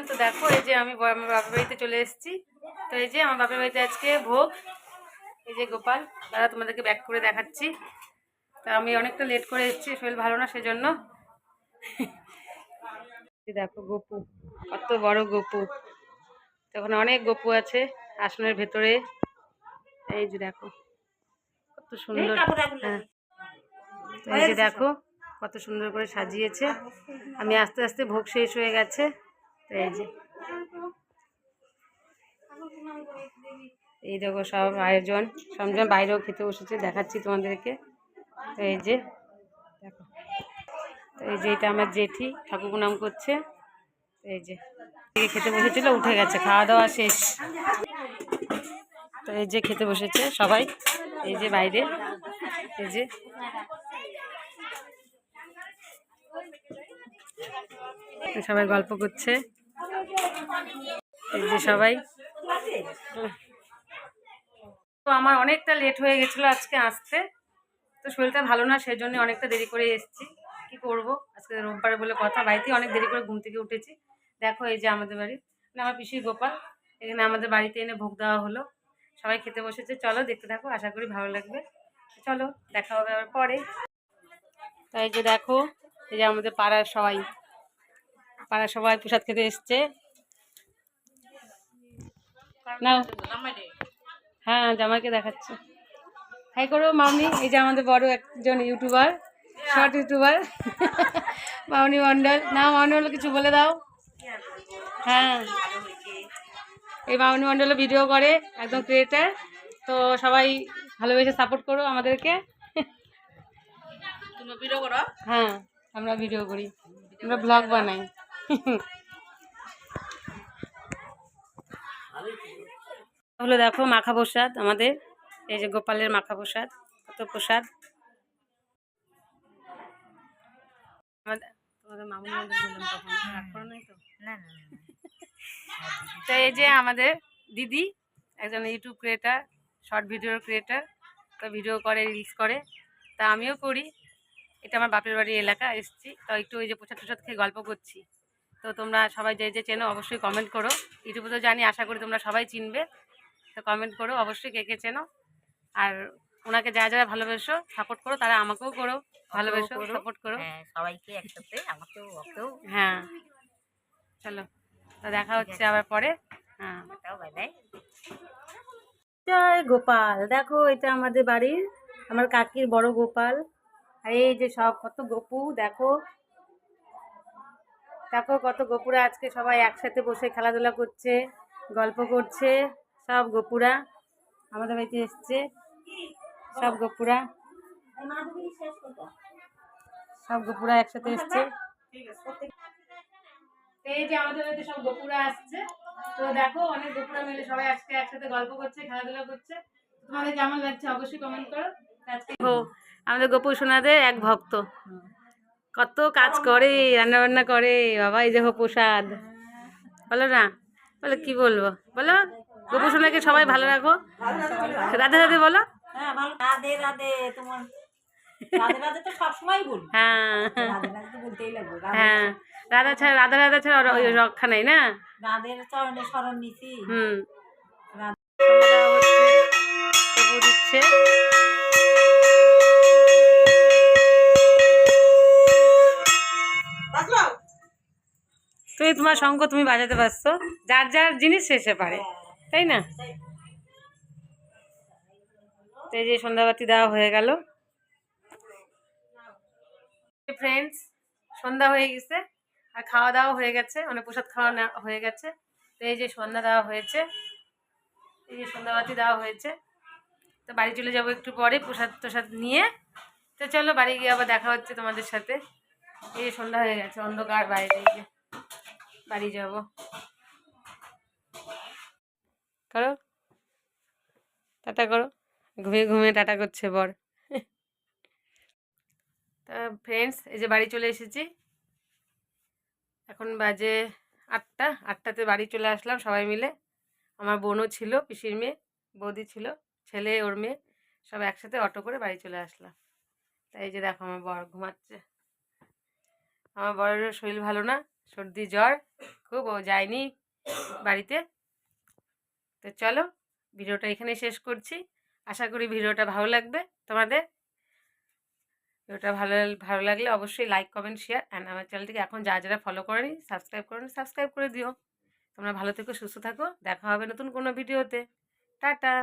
Everyone তো দেখো এই যে আমি আমার বাপের বাড়িতে চলে এসেছি। তো এই যে আমার বাপের বাড়িতে আজকে ভোগ। এই যে গোপাল দাদা তোমাদেরকে ব্যাক করে দেখাচ্ছি। তা আমি অনেকটা লেট করে এসেছি শরীর ভালো না সেজন্য। দেখো গপু কত বড় গপু। তখন অনেক গপু আছে আসনের ভেতরে। এই যে দেখো কত সুন্দর। হ্যাঁ। এই যে দেখো কত সুন্দর করে সাজিয়েছে। আমি আস্তে আস্তে ভোগ শেষ হয়ে গেছে। এই যে। এই দেখো সব আয়োজন। সবজন বাইরেও খেতে বসেছে, দেখাচ্ছি তোমাদেরকে। তো এই যে, দেখো। তো এই যে এটা আমার জেঠি ঠাকুর প্রণাম করছে। এই যে খেতে বসেছিল, উঠে গেছে, খাওয়া দাওয়া শেষ। তো এই যে খেতে বসেছে সবাই, এই যে বাইরে, এই যে। সবাই গল্প করছে। এই যে সবাই। তো আমার অনেকটা লেট হয়ে গেছিল আজকে আসতে। তো শরীরটা ভালো না সেই জন্য অনেকটা দেরি করে এসেছি। কি করব? আজকে রোববার বলে কথা। বাড়িতে অনেক দেরি করে ঘুম থেকে উঠেছি। দেখো এই যে আমাদের বাড়ি। মানে আমার পিসির গোপাল। এখানে আমাদের বাড়িতে এনে ভোগ দেওয়া হলো। সবাই খেতে বসেছে। চলো দেখতে থাকো, আশা করি ভালো লাগবে। চলো, দেখা হবে আবার পরে। তাই যে দেখো, এই যে আমাদের পাড়ার সবাই। পাড়ার সবাই প্রসাদ খেতে এসছে। নাও। হ্যাঁ জামাইকে দেখাচ্ছে। হাই করো মামনি এই যে আমাদের বড় একজন YouTuber short YouTuber Mamoni Mondal না মামনি মণ্ডল কিছু বলে দাও। হ্যাঁ। এই মামনি মণ্ডল ভিডিও করে একদম ক্রিয়েটার তো সবাই ভালোবেসে সাপোর্ট করো আমাদেরকে। তুমি ভিডিও করো। হ্যাঁ আমরা ভিডিও করি। আমরা ব্লগ বানাই। হলো দেখো মাখা প্রসাদ আমাদের এই যে গোপালের মাখা প্রসাদ কত প্রসাদ তো? এই যে আমাদের দিদি একজন YouTube creator short video creator তো ভিডিও করে রিলস করে। তা আমিও করি। এটা আমার বাপের বাড়ি এলাকা এসেছি। তো একটু ওই যে প্রসাদ প্রসাদ খেয়ে গল্প করছি। তো তোমরা সবাই যে যে চেনো অবশ্যই কমেন্ট করো। ইউটিউবে তো জানি আশা করি তোমরা সবাই চিনবে। তো কমেন্ট করো অবশ্যই কে কে চেনো। আর ওনাকে যা যারা ভালোবেসো সাপোর্ট করো তারা আমাকেও করো ভালোবেসো সাপোর্ট করো। হ্যাঁ সবাইকে একসাথে আমাকেও ওকেও। হ্যাঁ। চলো তো দেখা হচ্ছে আবার পরে। হ্যাঁ। জয় গোপাল দেখো এটা আমাদের বাড়ির আমার কাকির বড় গোপাল। আর এই যে সব কত গপু দেখো। দেখো কত গপুরা আজকে সবাই একসাথে বসে খেলাধুলা করছে গল্প করছে। সব গপুরা আমাদের বাড়িতে এসছে। সব গপুরা। সব গপুরা একসাথে এসছে। এই যে আমাদের বাড়িতে সব গপুরা আসছে। তো দেখো অনেক গপুরা মিলে সবাই আজকে একসাথে গল্প করছে খেলাধুলা করছে। তোমাদের কেমন লাগছে অবশ্যই কমেন্ট করো। আজকে আমাদের গপু সোনাদের এক ভক্ত। কত কাজ করে রান্না বান্না করে। বাবা এই দেখো প্রসাদ। বলো না বলো কি বলব? বলো। গপু সোনাকে সবাই ভালো রাখো। রাধে রাধে বলো। হ্যাঁ ভালো রাধে তোমার হ্যাঁ। হ্যাঁ ছাড়া রাধা রাধা ছাড়া রক্ষা নাই না? রাধের চরণে নিছি। হুম। দিচ্ছে। তুমি তোমার শঙ্খ তুমি বাজাতে পারছ। যার যার জিনিস শেষে পারে। তাই না? এই যে সন্ধ্যাবাতি দেওয়া হয়ে গেল। ফ্রেন্ডস সন্ধ্যা হয়ে গেছে, আর খাওয়া দাওয়া হয়ে গেছে মানে প্রসাদ খাওয়া হয়ে গেছে। এই যে সন্ধ্যা দেওয়া হয়েছে, এই যে সন্ধ্যাবাতি দেওয়া হয়েছে। তো বাড়ি চলে যাব একটু পরে প্রসাদ প্রসাদ নিয়ে। তো চলো বাড়ি গিয়ে আবার দেখা হচ্ছে তোমাদের সাথে। এই যে সন্ধ্যা হয়ে গেছে, অন্ধকার বাইরে এই যে বাড়ি যাব। করো। টাটা করো। ঘুমিয়ে ঘুমিয়ে টাটা করছে, বর। তা ফ্রেন্ডস এই যে বাড়ি চলে এসেছি। এখন বাজে আটটা। আটটাতে বাড়ি চলে আসলাম সবাই মিলে। আমার বোনও ছিল, পিসির মেয়ে, বৌদি ছিল, ছেলে, ওর মেয়ে, সব একসাথে অটো করে বাড়ি চলে আসলাম। তাই যে দেখো আমার বর ঘুমাচ্ছে। আমার বরের শরীর ভালো না, সর্দি, জ্বর। খুব ও যায়নি বাড়িতে। তো চলো ভিডিওটা এখানে শেষ করছি। আশা করি ভিডিওটা ভালো লাগবে তোমাদের। ভিডিওটা ভালো ভালো লাগলে অবশ্যই লাইক কমেন্ট শেয়ার অ্যান্ড আমার চ্যানেলটিকে এখন যা যারা ফলো করেনি সাবস্ক্রাইব করেন সাবস্ক্রাইব করে দিও। তোমরা ভালো থেকো, সুস্থ থাকো। দেখা হবে নতুন কোনো ভিডিওতে। টাটা!